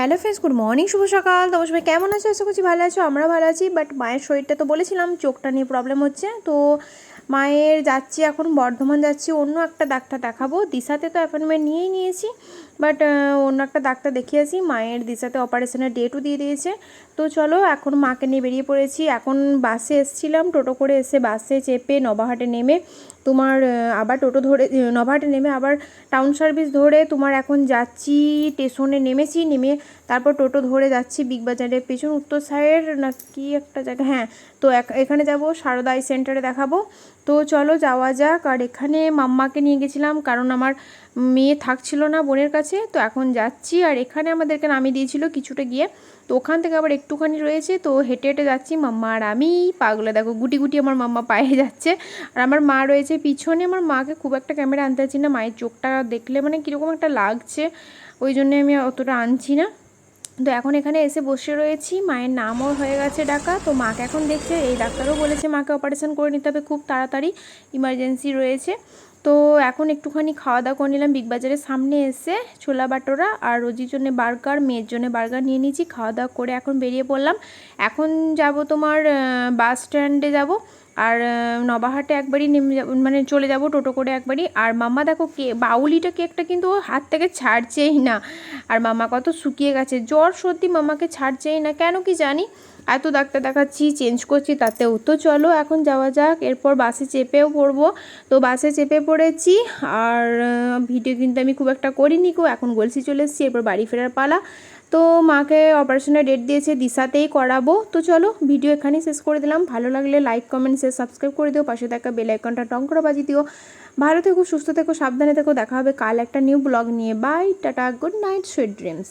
Hello friends good morning শুভ সকাল। তো সবাই কেমন আছো? আশা করছি ভালো আছো আমরা ভালো আছি বাট মায়ের শরীরটা তো বলেছিলাম, চোখটা নিয়ে প্রবলেম হচ্ছে। তো মায়ের যাচ্ছি, এখন বর্ধমান যাচ্ছি, অন্য একটা ডাক্তার দেখাবো। দিশাতে তো অ্যাপয়েন্টমেন্ট নিয়েই নিয়েছি বাট অন্য একটা ডাক্তার দেখিয়েছি মায়ের দিশাতে অপারেশনের ডেটও দিয়ে দিয়েছে। তো চলো, এখন মাকে নিয়ে বেরিয়ে পড়েছি। এখন বাসে এসছিলাম, টোটো করে এসে বাসে চেপে নবাহাটে নেমে তোমার আবার টোটো ধরে নভাটে নেমে আবার টাউন সার্ভিস ধরে তোমার এখন যাচ্ছি স্টেশনে নেমেছি, নেমে তারপর টোটো ধরে যাচ্ছি বিগ বাজারের পেছন উত্তর সাইড না কি একটা জায়গা হ্যাঁ তো এখানে যাব, সারদা আই সেন্টারে দেখাবো। তো চলো যাওয়া যাক, আর এখানে মাম্মাকে নিয়ে গেছিলাম কারণ আমার মেয়ে থাকছিল না বোনের কাছে, তো এখন যাচ্ছি। আর এখানে আমাদেরকে নামিয়ে দিয়েছিল কিছুটা গিয়ে, তো ওখান থেকে আবার একটুখানি রয়েছে, তো হেঁটে হেঁটে যাচ্ছি মাম্মা আর আমি। পাগলে দেখো, গুটি গুটি আমার মাম্মা পায়ে যাচ্ছে। আর আমার মা রয়েছে পিছনে আমার মাকে খুব একটা ক্যামেরা আনতে পারছি না, মায়ের চোখটা দেখলে মানে কীরকম একটা লাগছে, ওই জন্য আমি অতটা আনছি না। তো এখন এখানে এসে বসে রয়েছি, মায়ের নামও হয়ে গেছে ডাকা, তো মাকে এখন দেখছে, এই ডাক্তারও বলেছে মাকে অপারেশন করে নিতে হবে খুব তাড়াতাড়ি ইমার্জেন্সি রয়েছে। তো এখন একটুখানি খাওয়া দাওয়া করে নিলাম। বিগ বাজারের সামনে এসে ছোলা বাটোরা আর রোজির জন্য বার্গার, মেয়ের জন্য বার্গার নিয়ে নিয়েছি। খাওয়া দাওয়া করে এখন বেরিয়ে পড়লাম। এখন যাব তোমার বাস স্ট্যান্ডে যাব। আর নবাহাটে একবারই নেমে যাব মানে চলে যাব টোটো করে একবারই। আর মাম্মা দেখো কে, বাউলিটা কেকটা কিন্তু হাত থেকে ছাড়ছেই না। আর মামা কত শুকিয়ে গেছে। জ্বর সর্দি মামাকে ছাড়ছেই না। কেন কি জানি? এত ডাক্তার দেখাচ্ছি চেঞ্জ করছি, তাতেও তো চলো, এখন যাওয়া যাক। এরপর বাসে চেপেও পড়ব। তো বাসে চেপে পড়েছি, আর ভিডিও কিন্তু আমি খুব একটা করিনি কো এখন গলসি চলে এসেছি, এরপর বাড়ি ফেরার পালা। তো মাকে অপারেশনের ডেট দিয়েছে, দিশাতেই করাবো। তো চলো ভিডিও এখানেই শেষ করে দিলাম। ভালো লাগলে লাইক কমেন্ট শেয়ার সাবস্ক্রাইব করে দিও। পাশে থাকা বেল আইকনটা টং করে বাজিয়ে দিও। ভালো থেকো, সুস্থ থেকো, সাবধানে থেকো। দেখা হবে কাল একটা নিউ ব্লগ নিয়ে। Bye tata good night sweet dreams